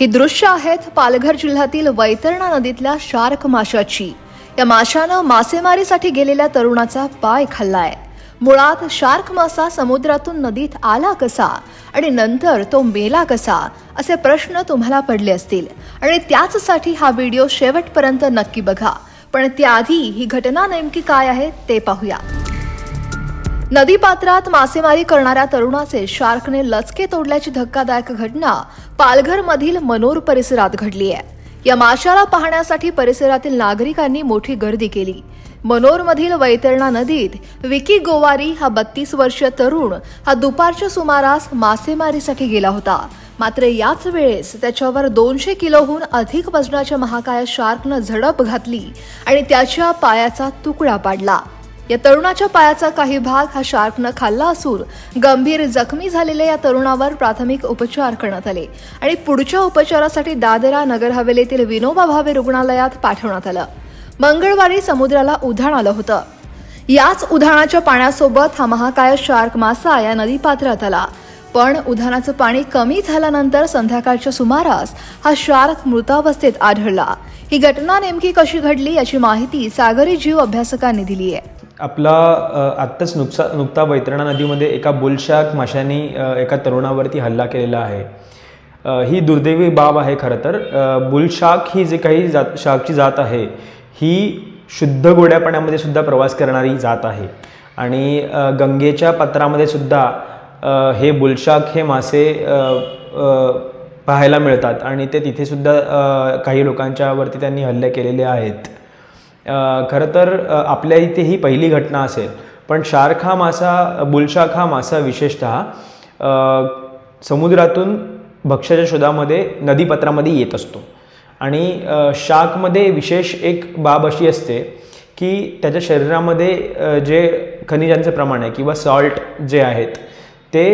ही दृश्य आहेत पालघर जिल्ह्यातील वैतरणा नदीतल्या शार्क माशाची. या माशानं मासेमारीसाठी गेलेल्या तरुणाचा पाय खाल्लाय. मुळात शार्क मासा समुद्रातून नदीत आला कसा आणि नंतर तो मेला कसा असे प्रश्न तुम्हाला पडले असतील. आणि त्याचसाठी हा व्हिडिओ शेवटपर्यंत नक्की बघा. पण त्याआधी ही घटना नेमकी काय आहे ते पाहूया. नदीपात्रात मासेमारी करणाऱ्या तरुणाचे शार्कने लचके तोडल्याची धक्कादायक घटना पालघर मधील मनोर परिसरात घडली आहे. या माशाला पाहण्यासाठी परिसरातील नागरिकांनी मोठी गर्दी केली. मनोरमधील वैतरणा नदीत विकी गोवारी हा बत्तीस वर्षीय तरुण हा दुपारच्या सुमारास मासेमारीसाठी गेला होता. मात्र याच वेळेस त्याच्यावर दोनशे किलोहून अधिक वजनाच्या महाकाय शार्कनं झडप घातली आणि त्याच्या पायाचा तुकडा पाडला. या तरुणाच्या पायाचा काही भाग हा शार्कनं खाल्ला असून गंभीर जखमी झालेल्या या तरुणावर प्राथमिक उपचार करण्यात आले आणि पुढच्या उपचारासाठी दादरा नगर हवेलीतील विनोबा भावे रुग्णालयात पाठवण्यात आलं. मंगळवारी समुद्राला उधाण आलं होतं. याच उधाणाच्या पाण्यासोबत हा महाकाय शार्क मासा या नदीपात्रात आला. पण उधाणाचं पाणी कमी झाल्यानंतर संध्याकाळच्या सुमारास हा शार्क मृतावस्थेत आढळला. ही घटना नेमकी कशी घडली याची माहिती सागरी जीव अभ्यासकांनी दिली आहे आपला आत्ताच नुकसा नुकता वैतरणा नदीमध्ये एका बुलशाक माशांनी एका तरुणावरती हल्ला केलेला आहे. ही दुर्दैवी बाब आहे खरं तर. बुलशाक ही जे काही जात शाकची जात आहे ही शुद्ध गोड्या पाण्यामध्ये सुद्धा प्रवास करणारी जात आहे. आणि गंगेच्या पत्रामध्ये सुद्धा हे बुलशाक हे मासे पाहायला मिळतात. आणि ते तिथेसुद्धा काही लोकांच्यावरती त्यांनी हल्ले केलेले आहेत. खरं तर आपल्या इथे ही पहिली घटना असेल. पण शार्क हा मासा बुलशाक हा मासा विशेषत समुद्रातून भक्ष्याच्या शोधामध्ये नदीपत्रामध्ये येत असतो. आणि शार्कमध्ये विशेष एक बाब अशी असते की त्याच्या शरीरामध्ये जे खनिजांचं प्रमाण आहे किंवा सॉल्ट जे आहेत ते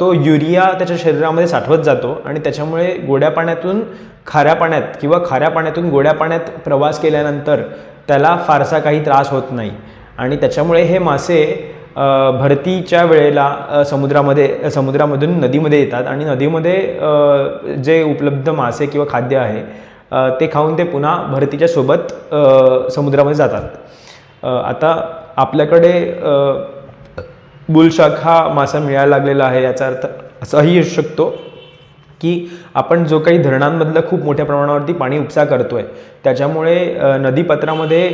तो युरिया त्याच्या शरीरामध्ये साठवत जातो आणि त्याच्यामुळे गोड्या पाण्यातून खाऱ्या पाण्यात किंवा खाऱ्या पाण्यातून गोड्या पाण्यात प्रवास केल्यानंतर त्याला फारसा काही त्रास होत नाही. आणि त्याच्यामुळे हे मासे भरतीच्या वेळेला समुद्रामध्ये समुद्रामधून नदीमध्ये येतात आणि नदीमध्ये जे उपलब्ध मासे किंवा खाद्य आहे ते खाऊन ते पुन्हा भरतीच्या सोबत समुद्रामध्ये जातात. आता आपल्याकडे बुलशाक हा मासा मिळायला लागलेला आहे याचा अर्थ असाही असू शकतो की आपण जो काही धरणांमधलं खूप मोठ्या प्रमाणावरती पाणी उपसा करतोय त्याच्यामुळे नदीपात्रामध्ये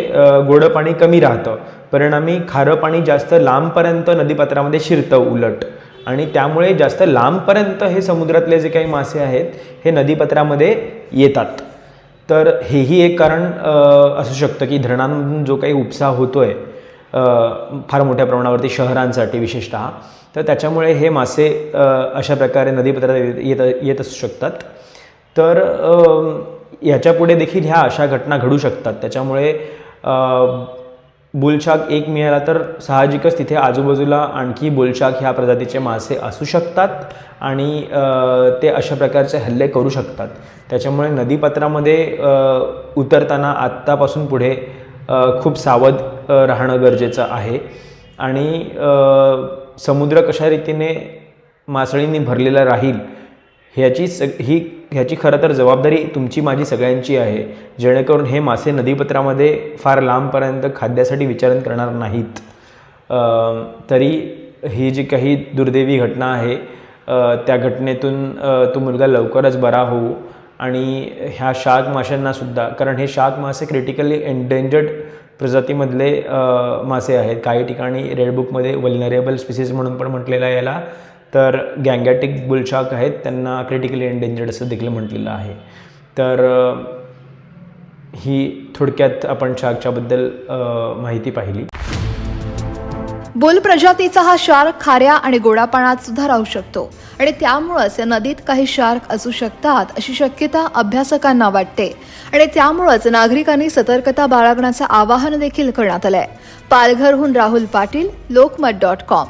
गोडं पाणी कमी राहतं. परिणामी खारं पाणी जास्त लांबपर्यंत नदीपात्रामध्ये शिरतं उलट. आणि त्यामुळे जास्त लांबपर्यंत हे समुद्रातले जे काही मासे आहेत हे नदीपात्रामध्ये येतात. तर हेही एक कारण असू शकतं की धरणांमधून जो काही उपसा होतो आहे फार मोठ्या प्रमाणावरती शहरांसाठी विशेषतः. तर त्याच्यामुळे हे मासे अशा प्रकारे नदीपात्रात येत येत येत असू शकतात. तर याच्यापुढे देखील ह्या अशा घटना घडू शकतात. त्याच्यामुळे बुलशाक एक मिळाला तर साहजिकच तिथे आजूबाजूला आणखी बुलशाक ह्या प्रजातीचे मासे असू शकतात आणि ते अशा प्रकारचे हल्ले करू शकतात. त्याच्यामुळे नदीपात्रामध्ये उतरताना आत्तापासून पुढे खूप सावध राहणं गरजेचं आहे. आणि समुद्र कशा रीतीने मासळींनी भरलेला राहील ह्याची स ही ह्याची खरं तर जबाबदारी तुमची माझी सगळ्यांची आहे. जेणेकरून हे मासे नदीपत्रामध्ये फार लांबपर्यंत खाद्यासाठी विचारण करणार नाहीत. तरी ही जी काही दुर्दैवी घटना आहे त्या घटनेतून तो मुलगा लवकरच बरा होऊ. आणि ह्या शार्क माशांनासुद्धा कारण हे शार्क मासे क्रिटिकली एंडेंजर्ड प्रजातीमधले मासे आहेत. काही ठिकाणी रेडबुकमध्ये वल्नरेबल स्पिसीज म्हणून पण म्हटलेलं आहे याला. तर गँगॅटिक बुलशार्क आहेत त्यांना क्रिटिकली एंडेंजर्ड असं देखील म्हटलेलं आहे. तर ही थोडक्यात आपण शार्कच्याबद्दल माहिती पाहिली. बुल प्रजातीचा हा शार्क खाऱ्या आणि गोडा पाण्यात सुद्धा राहू शकतो. आणि त्यामुळंच या नदीत काही शार्क असू शकतात अशी शक्यता अभ्यासकांना वाटते. आणि त्यामुळंच नागरिकांनी सतर्कता बाळगण्याचं आवाहन देखील करण्यात आलंय. पालघरहून राहुल पाटील लोकमत डॉट कॉम.